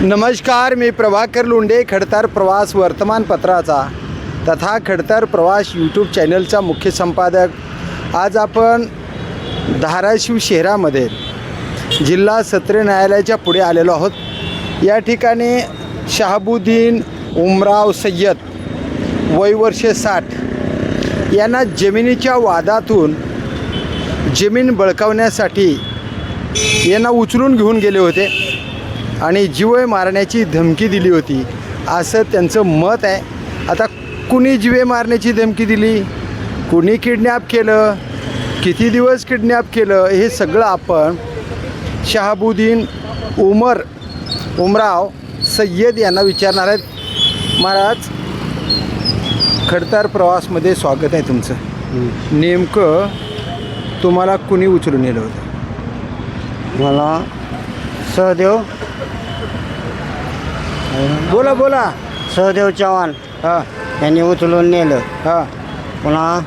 नमस्कार मी प्रभाकर लोंढे खडतर प्रवास वर्तमानपत्राचा तथा खडतर प्रवास यूट्यूब चॅनलचा मुख्य संपादक. आज आपण धाराशिव शहरामध्ये जिल्हा सत्र न्यायालयाच्या पुढे आलेलो आहोत. या ठिकाणी शहाबुद्दीन उमराव सय्यद वय साठ यांना जमिनीच्या वादातून जमीन बळकावण्यासाठी यांना उचलून घेऊन गेले होते. आणि जिवे मारण्याची धमकी दिली होती. असं त्यांचं मत आहे. आता कुणी जीवे मारण्याची धमकी दिली? कुणी किडनॅप केलं? किती दिवस किडनॅप केलं? हे सगळं आपण शहाबुद्दीन उमर उमराव सय्यद यांना विचारणार आहेत. महाराज खडतार प्रवासमध्ये स्वागत आहे तुमचं. नेमकं तुम्हाला कुणी उचलून नेलं होतं? मला सहदेव बोला बोला. सहदेव चव्हाण हां. यांनी उचलून नेलं. हां. पुन्हा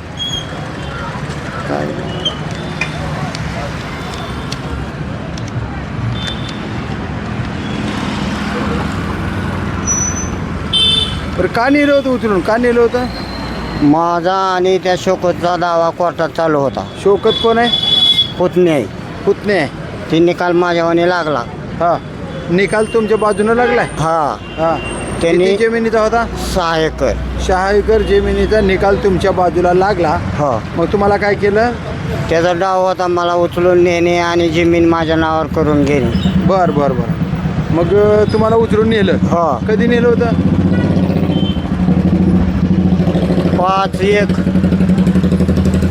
बरं का नेलं होतं उचलून? का नेलं होतं? माझा आणि त्या शोकतचा दावा कोर्टात चालू होता. शोकत कोण आहे? पुतणी. आहे पुतणे. आहे ती निकाल माझ्यावाने लागला. हां. निकाल तुमच्या बाजूनं लागलाय? हा. हां. त्यांनी- त्यांनी जमिनीचा होता? सहा एकर. सहा एकर जमिनीचा निकाल तुमच्या बाजूला लागला. हो. मग तुम्हाला काय केलं? त्याचा डाव होता मला उचलून नेणे आणि जमीन माझ्या नावावर करून घेणे. बर बर बर. मग अं, तुम्हाला उचलून नेलं. हो. कधी नेलं होतं? पाच एक.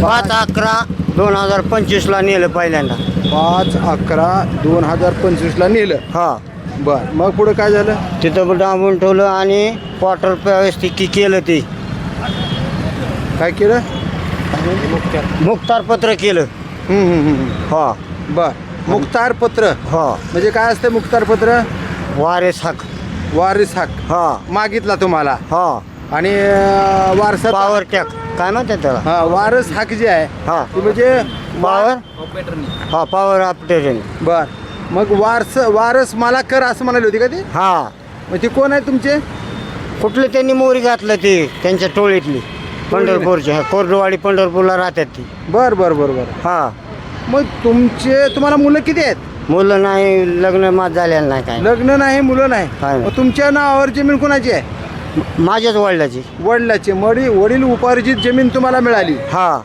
पाच अकरा. दोन हजार पंचवीसला नेलं पहिल्यांदा. पाच अकरा दोन हजार पंचवीसला नेलं? हा. बर. मग पुढं काय झालं? तिथं डांबून ठेवलं आणि क्वार्टर व्यवस्थित केलं ते. काय केलं? मुक्तारपत्र केलं. हम्म, हम्म, हम्म. हा. बर. मुक्तार पत्र हा. म्हणजे काय असतं मुक्तार पत्र वारेस हक वारिस हक हा. मागितला तुम्हाला? हा. आणि वारसा पॉवर टॅक काय म्हणतात त्याला? हा वारस हक जे आहे हा. ते म्हणजे पॉवर हा पॉवर ऑपरेशन बर. मग वारस वारस मला कर असं म्हणाली होती का ती? हा. मग ती कोण आहे तुमचे? कुठलं त्यांनी मोरी घातलं ते त्यांच्या टोळीतली. पंढरपूरच्या हा, कोरडवाडी पंढरपूरला राहतात ती. बर बर बर बर. हा. मग तुमचे तुम्हाला मुलं किती आहेत? मुलं नाही लग्न माझ झालेलं नाही काय. लग्न नाही मुलं नाही. काय? मग तुमच्या नावावर जमीन कोणाची आहे? माझ्याच वडिलाची. वडिलाची. मडी वडील उपार्जित जमीन तुम्हाला मिळाली. हा.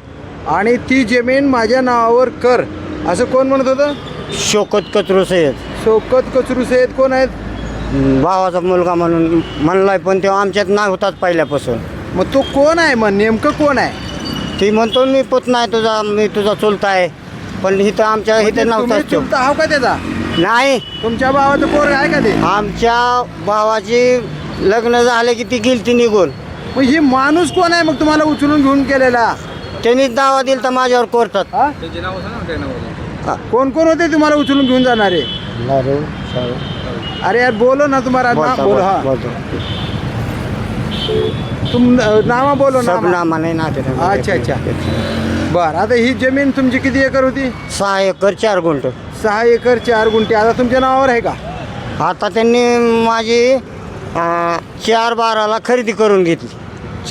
आणि ती जमीन माझ्या नावावर कर. असं कोण म्हणत होतं? शोकत कचरू सय्यद. शौकत कचरू सय्यद कोण आहेत? भावाचा मुलगा म्हणून म्हणलाय पण तो आमच्यात नाही होताच पहिल्यापासून. मग तो कोण आहे मग? नेमकं कोण आहे? ती म्हणतो मी पुत नाही तुझा मी तुझा चुलता आहे पण इथं आमच्या इथं तुम्ही नव्हताच तो. चुलता आहो का त्याचा? नाही. तुमच्या भावाचं पोर आहे का ते? आमच्या भावाची लग्न झालं की ती गेली ती निघून. मग ही माणूस कोण आहे मग तुम्हाला उचलून घेऊन केलेला? त्यांनी दावा दिला तर माझ्यावर कोर्टात. हा? कोण कोण होते तुम्हाला उचलून घेऊन जाणारे? अरे यार बोलो ना तुम्हाला. नाम बोलो हा. तुम नामा बोलो सब ना. अच्छा अच्छा. बर आता ही जमीन तुमची किती एकर होती? सहा एकर चार गुंठ. सहा एकर चार गुंठे. आता तुमच्या नावावर आहे का? आता त्यांनी माझी अं, चार बाराला खरेदी करून घेतली.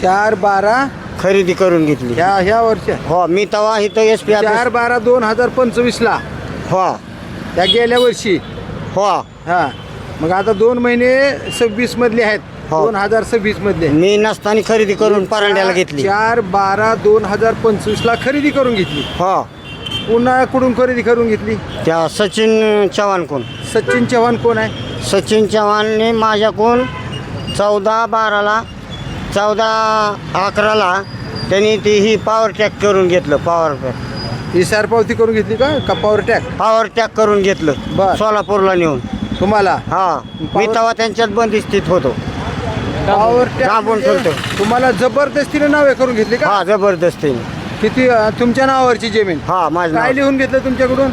चार बारा? खरेदी करून घेतली. ह्या ह्या वर्ष? हो मी तेव्हा इथं एस पी चार बारा दोन हजार पंचवीसला. हो. त्या गेल्या वर्षी? हो. हा. मग आता दोन महिने सव्वीस मधले आहेत. हो. दोन हजार सव्वीस मधले. मी नसताना खरेदी करून परांड्याला घेतली. चार बारा दोन हजार पंचवीस ला खरेदी करून घेतली. हो. पुन्हा कुठून खरेदी करून घेतली? त्या सचिन चव्हाण कोण? सचिन चव्हाण कोण आहे? सचिन चव्हाणने माझ्याकडून चौदा बाराला चौदा अकराला त्यांनी ती ही पॉवर टॅक करून घेतलं पॉवर इसार पावती करून घेतली का? का पॉवर टॅक पॉवर टॅक करून घेतलं बर. सोलापूरला नेऊन. तुम्हाला? हा मी Power- तेव्हा त्यांच्यात बंदिस्थित होतो. पॉवर टॅक दाबून म्हणजे ठेवतो. तुम्हाला जबरदस्तीने नावे करून घेतली का? हा जबरदस्ती किती अं, तुमच्या नावावरची जमीन? हा माझं काय नाव. लिहून घेतलं तुमच्याकडून?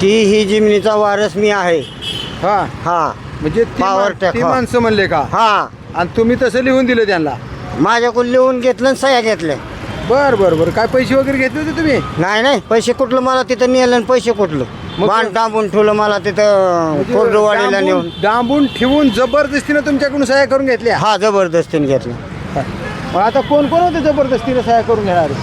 ती ही जिमनीचा वारस मी आहे. हा. हा. म्हणजे ती Power मा- tech, ती हा. माणसं म्हणले का? हा. आणि तुम्ही तसं लिहून दिलं त्यांना? माझ्याकडून लिहून घेतलं आणि सह्या घेतल्या. बर बर बर. काय पैसे वगैरे घेतले होते तुम्ही? नाही नाही. पैसे कुठलं? मला तिथं नेलं आणि पैसे कुठलं? मग- बाण टांबून ठेवलं मला तिथं म्हणजे कोरडवाडीला डांबून- नेऊन. डांबून ठेवून जबरदस्तीनं तुमच्याकडून सहाय्य करून घेतल्या? हा जबरदस्तीने घेतलं मग आता कोण कोण होते जबरदस्तीनं सहाय्य करून घेणारे?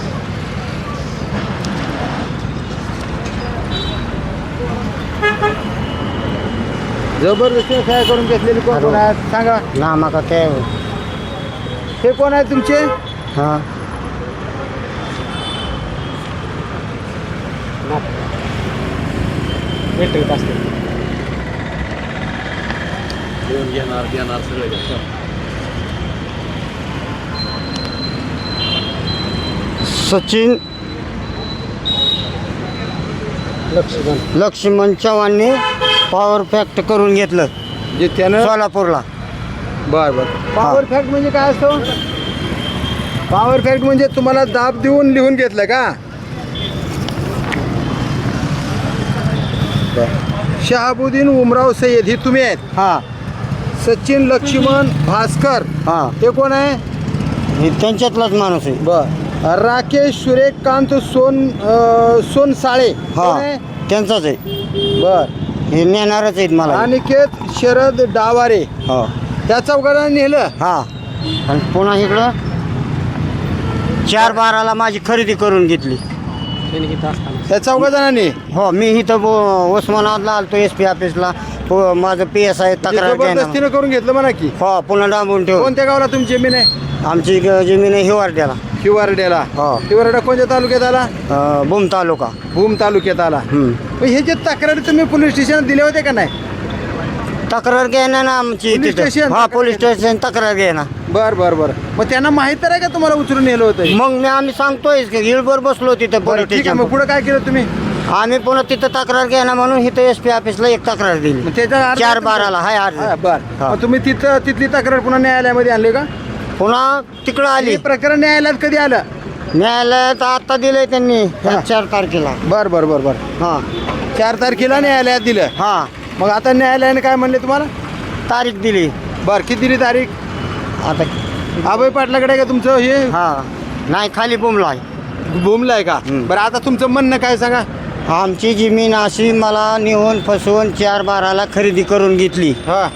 जबरदस्तीने सहाय्य करून घेतलेली कोण कोण आहेत? सांगा. ना माका ते हे कोण आहेत तुमचे? हा. भेटत असते सचिन लक्ष्मण. लक्ष्मण चव्हाणने पॉवर फॅक्ट करून घेतलं. जे त्यानं सोलापूरला. बर बर. पॉवर फॅक्ट म्हणजे काय असतो? पॉवर फॅक्ट म्हणजे तुम्हाला दाब देऊन लिहून घेतलं का? शहाबुद्दीन उमराव सय्यद ही तुम्ही आहेत. हा. सचिन लक्ष्मण भास्कर. हा. ते कोण आहे? हे त्यांच्यातलाच माणूस आहे. बर. राकेश सूर्यकांत सोन अं, सोनसाळे हा? त्यांचाच आहे. बर. हे नेणारच आहेत मला. अनिकेत शरद डावारे. हा. त्या चौघांना नेलं? हा. आणि पुन्हा इकडं चार बाराला माझी खरेदी करून घेतली. त्या चौघा जणांनी हो मी इथं बो- उस्मानाबादला आलतो एस पी ऑफिसला पु- माझं पी एस आहे तक्रार जबरदस्तीनं करून घेतलं म्हणा की. हो पुन्हा डांबून ठेव कोणत्या गावाला तुमची जमीन आहे? आमची जमीन आहे हिवारड्याला. हिवारड्याला? हो. हिवारडा कोणत्या तालुक्यात आला? अं, भूम तालुका. भूम तालुक्यात आला. मग हे जे तक्रारी तुम्ही पोलीस स्टेशनात दिले होते का नाही? तक्रार घ्यायना ना आमची पोलीस तिथं. स्टेशन? हा पोलीस स्टेशन तक्रार घ्यायना बर बर बर. मग त्यांना माहीत तर आहे का तुम्हाला उचलून नेलं होतं? मग मी आम्ही सांगतोय की गिळभर बसलो तिथं बरं, पोलीस ठीक आहे. स्टेशन मग पुढे काय केलं तुम्ही? आम्ही पुन्हा तिथं तक्रार घ्यायना म्हणून इथं एस पी ऑफिसला एक तक्रार दिली. मग त्याचा अर्ज चार बाराला हाय अर्ज. हा, बर. हा. मग तुम्ही तिथं तिथली तक्रार पुन्हा न्यायालयामध्ये आणली का? पुन्हा तिकडं आली. हे प्रकरण न्यायालयात कधी आलं? न्यायालयात आता दिलंय त्यांनी ह्या चार तारखेला. बर बर बर बर. हा. चार तारखेला न्यायालयात दिलं. हा. मग आता न्यायालयाने काय म्हणले तुम्हाला? तारीख दिली. बर किती दिली तारीख? आता अभय पाटलाकडे आहे का तुमचं हे? हा. नाही खाली बुमला आहे का? हम्म. बरं आता तुमचं म्हणणं काय सांगा? आमची जमीन अशी मला नेऊन फसवून चार बाराला खरेदी करून घेतली. हा.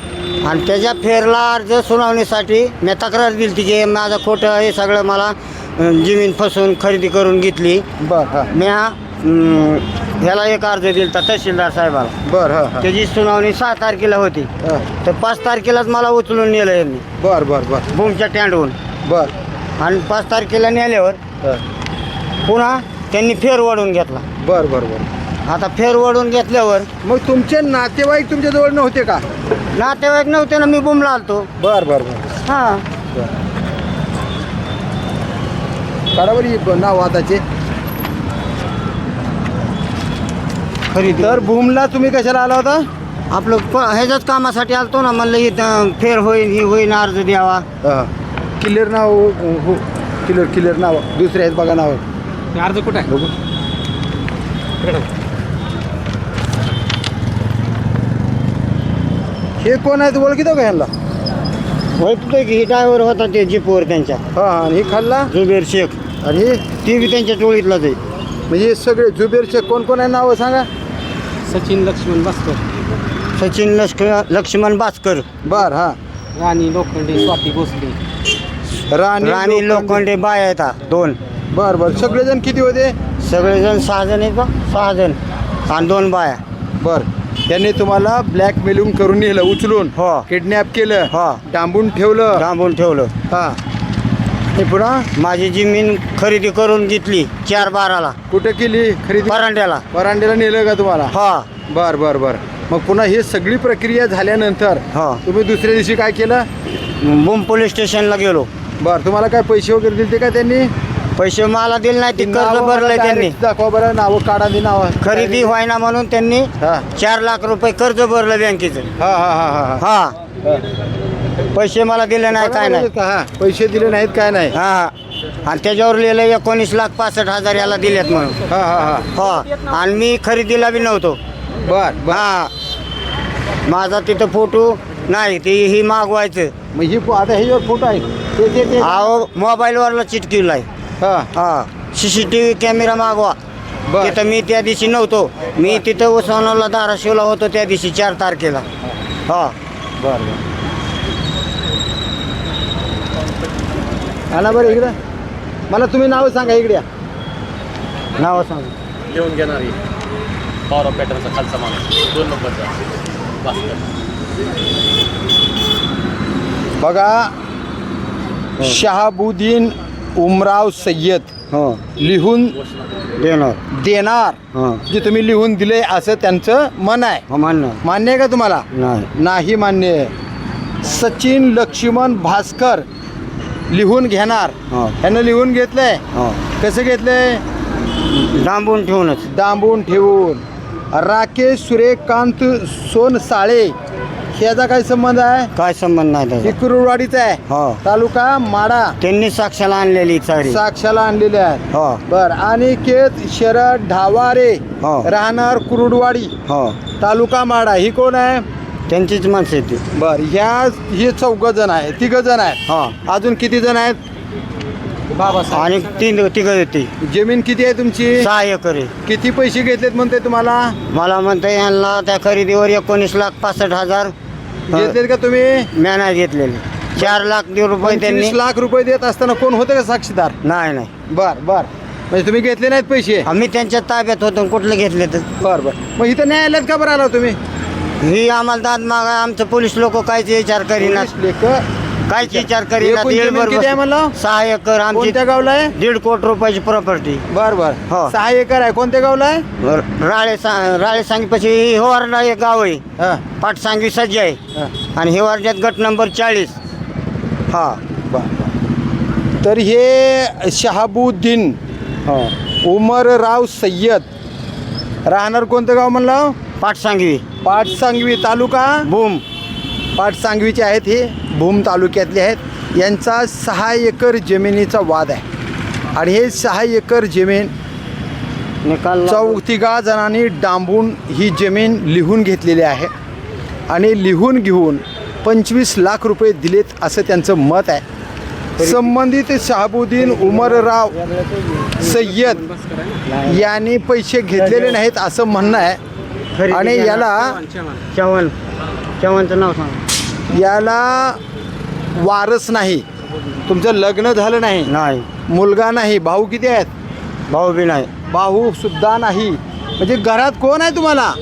आणि त्याच्या फेरला अर्ज सुनावणीसाठी मी तक्रार दिली की माझं खोटं हे सगळं मला जमीन फसवून खरेदी करून घेतली. बर हा. मी अं, ह्याला एक अर्ज दिला तहसीलदार साहेबाला. बर हा हा. त्याची सुनावणी सहा तारखेला होती. हा. तर पाच तारखेलाच मला उचलून नेलं यांनी. बर बर बर. भूमच्या टँडहून बर. आणि पाच तारखेला नेल्यावर हा. पुन्हा त्यांनी फेर वाढून घेतला. बर बर बर. आता फेर वाढून घेतल्यावर मग तुमचे नातेवाईक तुमच्या जवळ नव्हते का? नातेवाईक नव्हते ना मी बुमला आलतो. बर बर बर. हां. बरोबर ही नाव आताचे. खरेदी. तर भूमला तुम्ही कशाला आला होता? आपलं प- ह्याच्याच कामासाठी आलतो ना म्हणलं ही त- फेर होईल ही होईन अर्ज द्यावा. क्लिअर नाव हो क्लिअर क्लिअर नाव. दुसरे आहेत बघा नाव. ते अर्ज कुठं आहे? बघू. हे कोण आहेत ओळखीतो का ह्यांना ओळखतोय की ही ड्रायव्हर होता ते जीपवर त्यांच्या. हा हा आणि हे खाल्ला? जुबेर शेख. आणि हे? ती बी त्यांच्या टोळीतलाच आहे. म्हणजे हे सगळे जुबेर शेख कोण कोण आहे नाव सांगा? सचिन लक्ष्मण भास्कर. सचिन लष्कर लक्ष्मण भास्कर. बर हा. राणी लोखंडे स्वाती भोसले. राणी राणी लोखंडे. बाय आहेत दोन. बर बर. सगळेजण किती होते? सगळेजण सहा जण आहेत बा सहा जण आणि दोन बाया. बर. त्यांनी तुम्हाला ब्लॅकमेलिंग करून नेलं उचलून हो. किडनॅप केलं हो. डांबून ठेवलं. डांबून ठेवलं. हा. हे पुन्हा माझी जमीन खरेदी करून घेतली चार बाराला. कुठे केली? खरेदी? परांड्याला. परांडेला नेलं का तुम्हाला? हा. बर बर बर. मग पुन्हा ही सगळी प्रक्रिया झाल्यानंतर हा. तुम्ही दुसऱ्या दिवशी काय केलं? बुम पोलीस स्टेशनला गेलो. बर तुम्हाला काय पैसे वगैरे दिले का त्यांनी? पैसे मला दिले नाही ते कर्ज नावं भरलंय मला त्यांनी. direct दाखवा बरं नावं काढा नाव. खरेदी व्हायना म्हणून त्यांनी हा. चार लाख रुपये कर्ज भरलं बँकेचं. हा हा हा हा हा. हा. पैसे मला दिले नाही काय नाही. का हा. पैसे दिले नाहीत काय नाही. हा. हा. आणि त्याच्यावर लिहिलं एकोणीस लाख पासष्ट हजार याला दिलेत म्हणून. हा हा हा. हा. आणि मी खरेदीला बी नव्हतो. बर बर. हा. माझा तिथं फोटो नाही ते ही मागवायचं. मग ही आता ह्याच्यावर फोटो आहे. ते ते ते. अहो मोबाईलवरला चिटकीला आहे हा. हा. C C T V camera मागवा. बर. तिथं मी त्या दिवशी नव्हतो. मी तिथं उस्मानाला धाराशिवला होतो त्या दिवशी चार तारखेला. हा. बरं बरं. आणा बरं इकडं. मला तुम्ही नाव सांगा इकडे या. नाव सांग. लिहून घेणारी पॉवर ऑफ पॅटर्नचा खालचा माणूस. दोन नंबरचा. भास्कर बघा शहाबुद्दीन उमराव सय्यद हो. लिहून देणार. देणार. हां. जे तुम्ही लिहून दिले असं त्यांचं मन आहे. हो मान्य मान्य आहे का तुम्हाला? नाही. नाही मान्य आहे. सचिन लक्ष्मण भास्कर लिहून घेणार. हो. ह्यानं लिहून घेतलंय? हो. कसं घेतलंय? डांबून ठेवूनच. डांबून ठेवून. राकेश सूर्यकांत सोनसाळे ह्याचा काय संबंध आहे? काय संबंध नाही ही त्याचा कुरुडवाडीचा आहे. हो. तालुका माडा. त्यांनी साक्षाला आणलेली साक्षाला आणलेले आहेत हो. बर आणि केत शरद ढावारे हो. राहणार कुरुडवाडी. हो. तालुका माडा ही कोण आहे? त्यांचीच माणसं आहेत ती. बर ह्या हे चौघ जण आहे तिघ जण आहेत. हो. अजून किती जण आहेत? बाबासाहेब. आणि तीन तिघं येते जमीन किती आहे तुमची? सहा एकर आहे. किती पैसे घेतलेत म्हणते तुम्हाला? मला म्हणता यांना त्या खरेदीवर एकोणीस लाख पासष्ट हजार घेतलेत का तुम्ही? म्या नाही घेतलेले. चार लाख दीड रुपये त्यांनी. पंचवीस लाख रुपये देत असताना कोण होतं का साक्षीदार? नाही नाही. बर बर. म्हणजे तुम्ही घेतले नाहीत पैसे? आम्ही त्यांच्या ताब्यात होतो कुठले घेतले तर. बर बर. मग इथं न्यायालयात का बरं आला तुम्ही? ही आम्हाला दाद मागा आमचं पोलीस लोक कायच विचार पोलीस लेकं कायच विचार करीनात एकूण येळ जमीन बरोबर. किती आहे म्हणलं? सहा एकर आमची कोणत्या गावला आहे? दीड कोटी रुपयाची प्रॉपर्टी बर बर. हो. सहा एकर आहे. कोणत्या गावला आहे? राळे सा राळे सांगीपाशी हिवारला एक गाव आहे. हा, पाटसांगी सज्ज आहे. हा. आणि हिवारच्यात गट नंबर चाळीस. हा. बर बर. तर हे शहाबुद्दीन हो. उमरराव सय्यद. राहणार कोणतं गाव म्हणलं? पाटसांगवी पाटसांगवी तालुका? बूम पाटसांगवीचे आहेत हे भूम तालुक्यातले आहेत. यांचा सहा एकर जमिनीचा वाद आहे. आणि हे सहा एकर जमीन निकाल चौतिघा जणांनी डांबून ही जमीन लिहून घेतलेली आहे. आणि लिहून घेऊन पंचवीस लाख रुपये दिलेत असं त्यांचं मत आहे. संबंधित शहाबुद्दीन उमरराव सय्यद यांनी पैसे घेतलेले नाहीत असं म्हणणं आहे. आणि याला चव्हाण. चव्हाणचं नाव सांग. याला वारस नाही. तुमचं लग्न झालं नाही. नाही. मुलगा नाही. भाऊ किती आहेत? भाऊ बी नाही. भाऊ सुद्धा नाही. म्हणजे घरात कोण आहे तुम्हाला?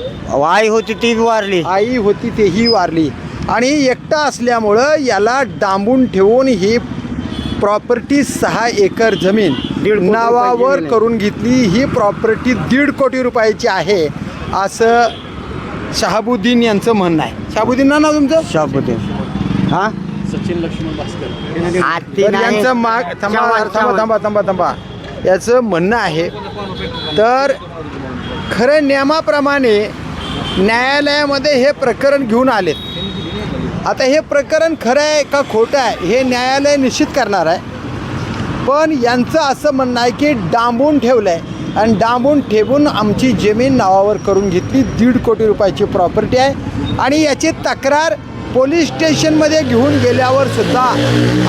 आई होती ती वारली. आई होती तेही वारली. आणि एकटा असल्यामुळं याला डांबून ठेवून ही प्रॉपर्टी सहा एकर जमीन नावावर. करून घेतली. ही प्रॉपर्टी दीड कोटी रुपयाची आहे असं शहाबुद्दीन यांचं म्हणणं आहे. शहाबुद्दीन ना नाव तुमचं? शाबुद्दीन. हा? सचिन लक्ष्मण भास्कर. तर. यांचं माग थांबा थांबा. थांबा थांबा थांबा. याचं म्हणणं आहे तर खरं नियमाप्रमाणे न्यायालयामध्ये हे प्रकरण घेऊन आलेत. आता हे प्रकरण खरं आहे का खोटं आहे हे न्यायालय निश्चित करणार आहे. पण यांचं असं म्हणणं आहे की डांबून ठेवलं आहे आणि डांबून ठेवून आमची जमीन नावावर करून घेतली. दीड कोटी रुपयाची प्रॉपर्टी आहे. आणि याची तक्रार पोलीस स्टेशनमध्ये घेऊन गेल्यावर सुद्धा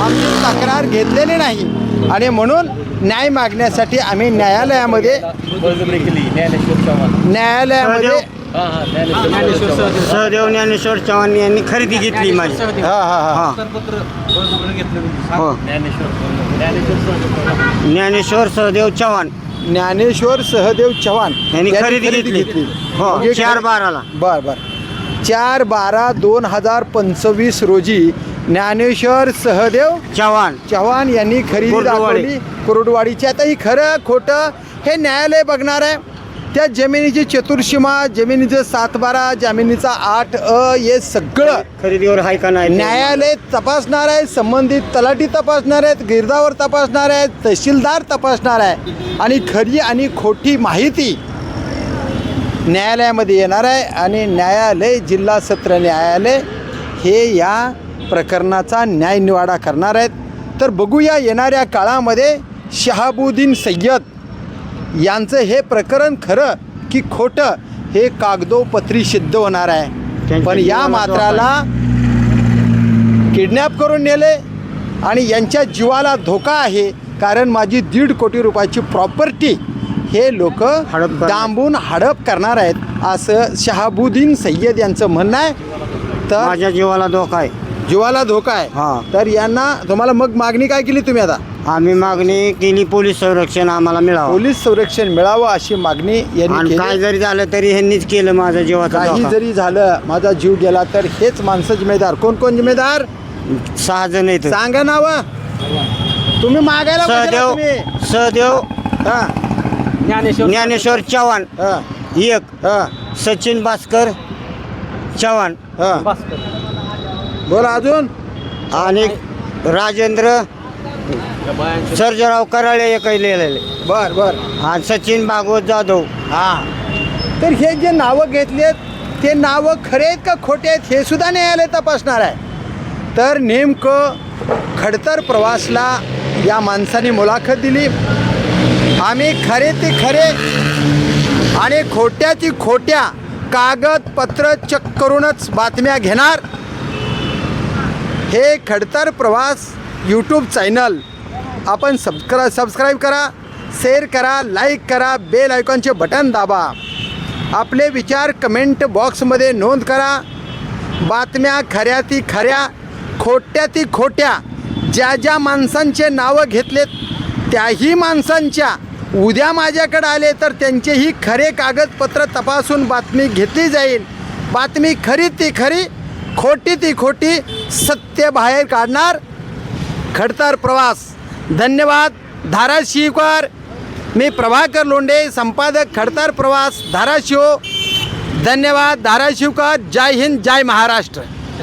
आमची तक्रार घेतलेली नाही. आणि म्हणून न्याय मागण्यासाठी आम्ही न्यायालयामध्ये न्यायालयामध्ये हां हां. सहदेव. ज्ञानेश्वर चव्हाण यांनी खरेदी घेतली माझी. हां हां हां. ज्ञानेश्वर सहदेव चव्हाण. ज्ञानेश्वर सहदेव चव्हाण यांनी खरेदी घेतली. हो म्हणजे चार बाराला. बर बर. चार बारा दोन हजार पंचवीस रोजी ज्ञानेश्वर सहदेव चव्हाण. चव्हाण यांनी खरेदी कुर्डुवाडी. दाखवली. कुरुडवाडीची. आता ही खरं खोटं हे न्यायालय बघणार आहे. त्या जमिनीची चतुर्शीमा जमिनीचं सातबारा जमिनीचा आठ अ हे सगळं खरेदीवर हाय का नाही? न्यायालय तपासणार आहे संबंधित तलाठी तपासणार आहेत गिरदावर तपासणार आहेत तहसीलदार तपासणार आहे. आणि खरी आणि खोटी माहिती न्यायालयामध्ये येणार आहे आणि न्यायालय जिल्हा सत्र न्यायालय हे या प्रकरणाचा न्यायनिवाडा करणार आहेत. तर बघूया येणाऱ्या काळामध्ये शहाबुद्दीन सय्यद यांचं हे प्रकरण खरं की खोटं हे कागदोपत्री सिद्ध होणार आहे. पण या मात्राला किडनॅप करून नेले आणि यांच्या जीवाला धोका आहे कारण माझी दीड कोटी रुपयाची प्रॉपर्टी हे लोक हडप. डांबून हडप करणार आहेत असं शहाबुद्दीन सय्यद यांचं म्हणणं आहे. तर माझ्या जीवाला धोका आहे. जीवाला धोका आहे. हा. तर यांना तुम्हाला मग मागणी काय केली तुम्ही आता? आम्ही मागणी केली पोलीस संरक्षण आम्हाला मिळावं. पोलीस संरक्षण मिळावं अशी मागणी यांनी आणि काय केली जरी झालं तरी ह्यांनीच केलं माझा जीवाचा काही धोका. जरी झालं माझा जीव गेला तर हेच माणसं जिम्मेदार. कोण कोण जिम्मेदार? सहा जण आहेत. सांगा नाव. तुम्ही मागायला पाहिजे ना सहदेव तुम्ही. सहदेव हा, ज्ञानेश्वर. ज्ञानेश्वर चव्हाण. हा, एक हा, सचिन भास्कर चव्हाण. हा. भास्कर बोला अजून. आणि राजेंद्र सर्जराव कराळे एक लिहिलेले. बर बर. आणि सचिन भागवत जाधव. हा. तर हे जे नावं घेतलेत ते नावं खरे आहेत का खोटे आहेत हे सुद्धा न्यायालय तपासणार आहे. तर नेमकं खडतर प्रवासला या माणसाने मुलाखत दिली. आम्ही खरे ते खरे आणि खोट्याची खोट्या कागदपत्र चेक करूनच बातम्या घेणार. हे खडतर प्रवास यूट्यूब चॅनल आपण सबस्क्रा सबस्क्राईब करा शेअर करा लाईक करा बेल आयकॉनचे बटन दाबा. आपले विचार कमेंट बॉक्समध्ये नोंद करा. बातम्या खऱ्या ती खऱ्या खोट्या ती खोट्या. ज्या ज्या माणसांचे नावं घेतलेत त्याही माणसांच्या. उद्या माझ्याकडे आले तर त्यांचेही खरे कागदपत्र तपासून बातमी घेतली जाईल. बातमी खरी ती खरी खोटी ती खोटी सत्य बाहेर काढणार. खडतर प्रवास. धन्यवाद. धाराशिवकर. मी प्रभाकर लोंढे संपादक खडतर प्रवास धाराशिव. धन्यवाद. धाराशिवकर. जय हिंद जय महाराष्ट्र.